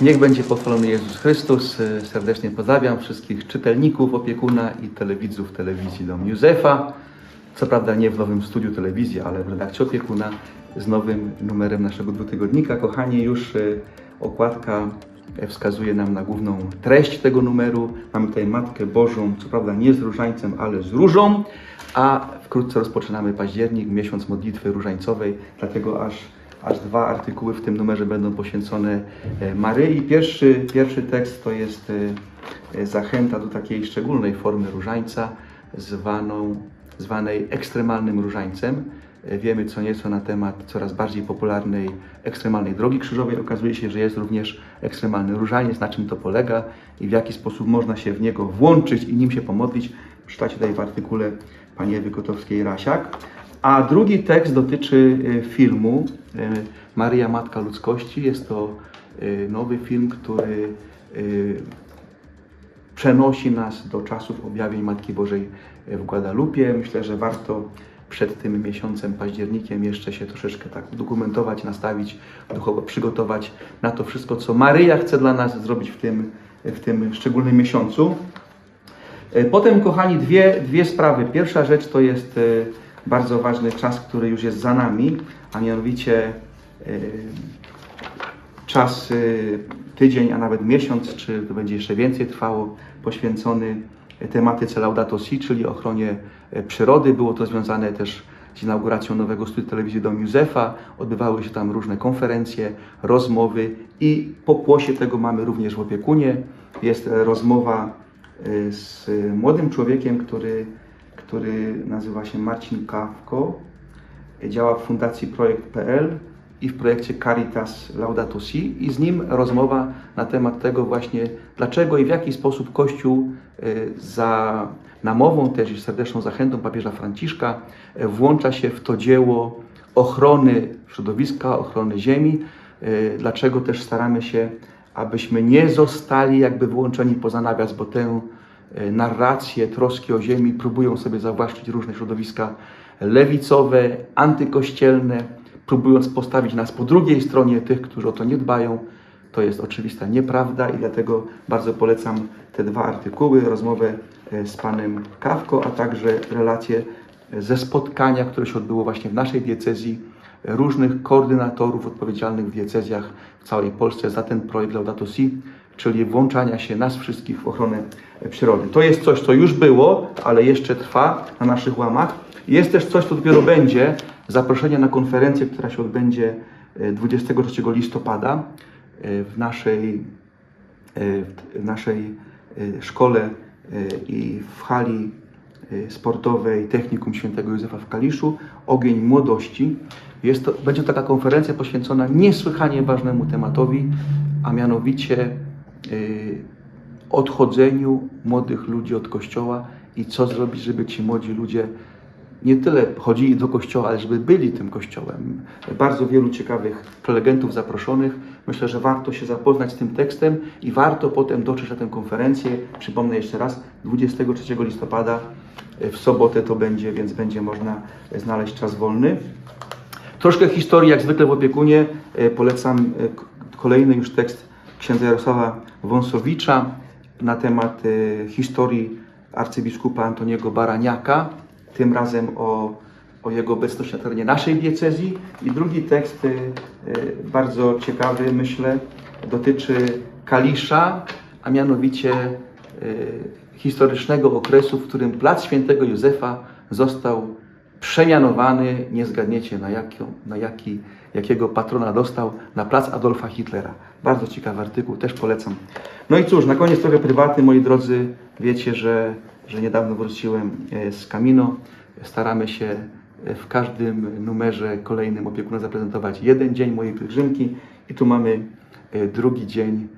Niech będzie pochwalony Jezus Chrystus. Serdecznie pozdrawiam wszystkich czytelników opiekuna i telewidzów telewizji Dom Józefa. Co prawda nie w nowym studiu telewizji, ale w redakcji opiekuna z nowym numerem naszego dwutygodnika. Kochani, już e, okładka e, wskazuje nam na główną treść tego numeru. Mamy tutaj Matkę Bożą, co prawda nie z różańcem, ale z różą. A wkrótce rozpoczynamy październik, miesiąc modlitwy różańcowej, dlatego aż aż dwa artykuły w tym numerze będą poświęcone e, Maryi. Pierwszy, pierwszy tekst to jest e, e, zachęta do takiej szczególnej formy różańca, zwaną, zwanej ekstremalnym różańcem. Wiemy co nieco na temat coraz bardziej popularnej ekstremalnej drogi krzyżowej. Okazuje się, że jest również ekstremalny różaniec, na czym to polega i w jaki sposób można się w niego włączyć i nim się pomodlić. Przeczytacie tutaj w artykule pani Ewy Kotowskiej-Rasiak. A drugi tekst dotyczy e, filmu e, Maryja Matka Ludzkości. Jest to e, nowy film, który przenosi nas do czasów objawień Matki Bożej w Guadalupie. Myślę, że warto przed tym miesiącem październikiem jeszcze się troszeczkę tak dokumentować, nastawić, duchowo przygotować na to wszystko, co Maryja chce dla nas zrobić w tym, w tym szczególnym miesiącu. Potem, kochani, dwie, dwie sprawy. Pierwsza rzecz to jest bardzo ważny czas, który już jest za nami, a mianowicie e, czas, e, tydzień, a nawet miesiąc, czy to będzie jeszcze więcej trwało, poświęcony tematyce Laudato Si, czyli ochronie e, przyrody. Było to związane też z inauguracją nowego studia telewizji Dom Józefa. Odbywały się tam różne konferencje, rozmowy i pokłosie tego mamy również w opiekunie. Jest rozmowa e, z młodym człowiekiem, który, który nazywa się Marcin Kawko. Działa w Fundacji Projekt.pl i w projekcie Caritas Laudato Si i z nim rozmowa na temat tego właśnie, dlaczego i w jaki sposób Kościół y, za namową też i serdeczną zachętą papieża Franciszka y, włącza się w to dzieło ochrony środowiska, ochrony ziemi, y, dlaczego też staramy się, abyśmy nie zostali jakby wyłączeni poza nawias, bo tę narrację troski o ziemi próbują sobie zawłaszczyć różne środowiska lewicowe, antykościelne, próbując postawić nas po drugiej stronie tych, którzy o to nie dbają. To jest oczywista nieprawda i dlatego bardzo polecam te dwa artykuły, rozmowę e, z panem Kawko, a także relacje ze spotkania, które się odbyło właśnie w naszej diecezji, różnych koordynatorów odpowiedzialnych w diecezjach w całej Polsce za ten projekt Laudato Si, czyli włączania się nas wszystkich w ochronę przyrody. To jest coś, co już było, ale jeszcze trwa na naszych łamach. Jest też coś, co dopiero będzie, zaproszenie na konferencję, która się odbędzie e, 23 listopada e, w naszej, e, w naszej e, szkole e, i w hali e, sportowej Technikum Świętego Józefa w Kaliszu, Ogień Młodości. Jest to, będzie taka konferencja poświęcona niesłychanie ważnemu tematowi, a mianowicie odchodzeniu młodych ludzi od Kościoła i co zrobić, żeby ci młodzi ludzie nie tyle chodzili do Kościoła, ale żeby byli tym Kościołem. Bardzo wielu ciekawych prelegentów zaproszonych. Myślę, że warto się zapoznać z tym tekstem i warto potem dotrzeć na tę konferencję. Przypomnę jeszcze raz, 23 listopada y, w sobotę to będzie, więc będzie można znaleźć czas wolny. Troszkę historii, jak zwykle w opiekunie. E, Polecam kolejny już tekst księdza Jarosława Wąsowicza na temat e, historii arcybiskupa Antoniego Baraniaka, tym razem o, o jego obecności na terenie naszej diecezji. I drugi tekst, e, e, bardzo ciekawy, myślę, dotyczy Kalisza, a mianowicie historycznego okresu, w którym plac Świętego Józefa został przemianowany, nie zgadniecie na, na jaki, jakiego patrona dostał, na plac Adolfa Hitlera. Bardzo ciekawy artykuł, też polecam. No i cóż, na koniec trochę prywatny, moi drodzy. Wiecie, że, że niedawno wróciłem e, z Camino. Staramy się e, w każdym numerze kolejnym opiekuna zaprezentować jeden dzień mojej pielgrzymki i tu mamy e, drugi dzień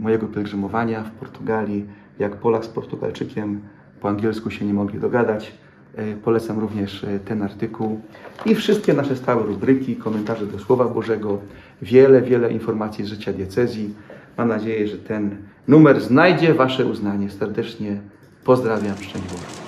mojego pielgrzymowania w Portugalii. Jak Polak z Portugalczykiem po angielsku się nie mogli dogadać. E, Polecam również e, ten artykuł i wszystkie nasze stałe rubryki, komentarze do Słowa Bożego, wiele, wiele informacji z życia diecezji. Mam nadzieję, że ten numer znajdzie Wasze uznanie. Serdecznie pozdrawiam, szczęść.